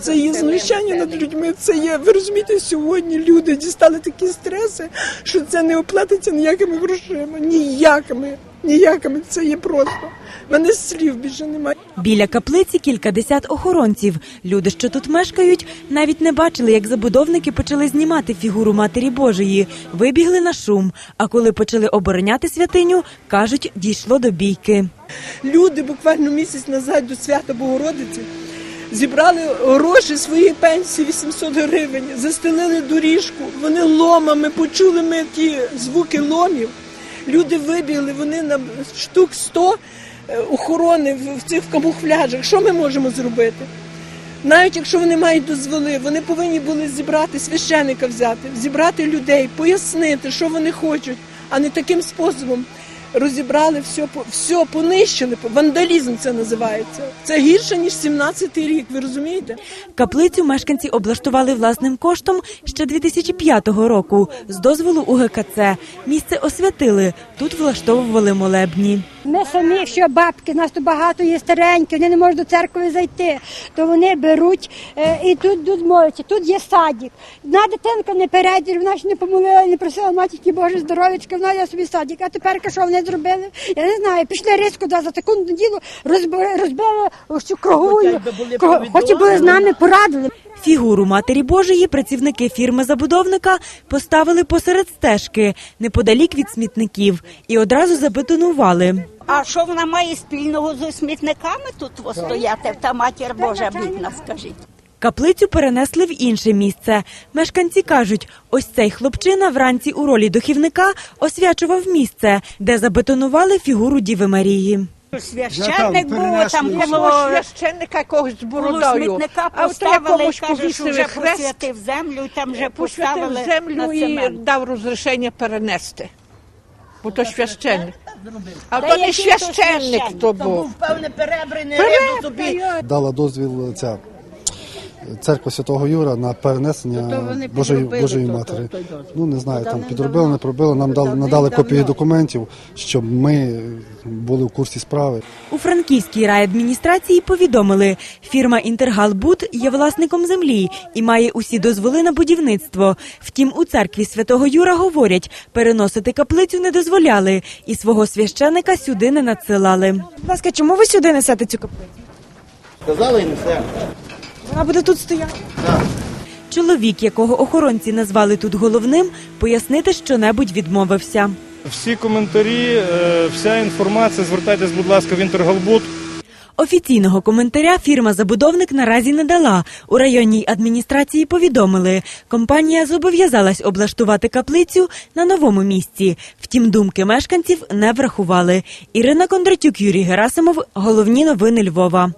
Це є знущання над людьми. Це є, ви розумієте, сьогодні люди дістали такі стреси, що це не оплатиться ніякими грошима. Ніякими. Ніякими. Це є просто. В мене слів більше немає. Біля каплиці кількадесят охоронців. Люди, що тут мешкають, навіть не бачили, як забудовники почали знімати фігуру Матері Божої. Вибігли на шум. А коли почали обороняти святиню, кажуть, дійшло до бійки. Люди буквально місяць назад до свята Богородиці зібрали гроші своєї пенсії 800 гривень, застелили доріжку. Вони ломами почули ми ті звуки ломів. Люди вибігли, вони на штук 100 е, охорони в цих камуфляжах. Що ми можемо зробити? Навіть якщо вони мають дозволи, вони повинні були зібрати священика взяти, зібрати людей, пояснити, що вони хочуть, а не таким способом розібрали все, по- все понищили. Вандалізм це називається. Це гірше ніж 17-й рік. Ви розумієте? Каплицю мешканці облаштували власним коштом ще 2005 року з дозволу УГКЦ. Місце освятили. Тут влаштовували молебні. Ми самі, що бабки, нас тут багато є старенькі, вони не можуть до церкви зайти, то вони беруть е, і тут тут моляться. Тут є садик. Одна дитинка не перейде, вона ж не помолила, не просила матінки Боже здоров'ячка, вона я собі садик. А тепер що вони зробили? Я не знаю. Пішли різко да, за таку неділю, розбили, розбили всю кругову. Хоч і були з нами, порадили. Фігуру Матері Божої працівники фірми забудовника поставили посеред стежки, неподалік від смітників, і одразу забетонували. А що вона має спільного з смітниками тут во стояти? Та матір Божа бідна, скажіть. Каплицю перенесли в інше місце. Мешканці кажуть, ось цей хлопчина вранці у ролі духівника освячував місце, де забетонували фігуру Діви Марії. Священник був там коло, священника якогось з бородою. а в поставили каже, що повісили вже хрест, землю, і там вже поставили землю і дав розрішення перенести. Бо то священник. А Та то не священник то був. певне перебрений дала дозвіл ця церква Святого Юра на перенесення Божої, Божої Матері. Ну не знаю, там підробили, не пробили. Нам дали надали копії документів, щоб ми були в курсі справи. У франківській райадміністрації повідомили, фірма Інтергалбуд є власником землі і має усі дозволи на будівництво. Втім, у церкві святого Юра говорять, переносити каплицю не дозволяли і свого священика сюди не надсилали. Будь ласка, чому ви сюди несете цю каплицю? Сказали і несемо. Вона буде тут стояти. Чоловік, якого охоронці назвали тут головним, пояснити щонебудь відмовився. Всі коментарі, е, вся інформація, звертайтесь, будь ласка, в Інтергалбуд. Офіційного коментаря фірма-забудовник наразі не дала. У районній адміністрації повідомили, компанія зобов'язалась облаштувати каплицю на новому місці. Втім, думки мешканців не врахували. Ірина Кондратюк, Юрій Герасимов. Головні новини Львова.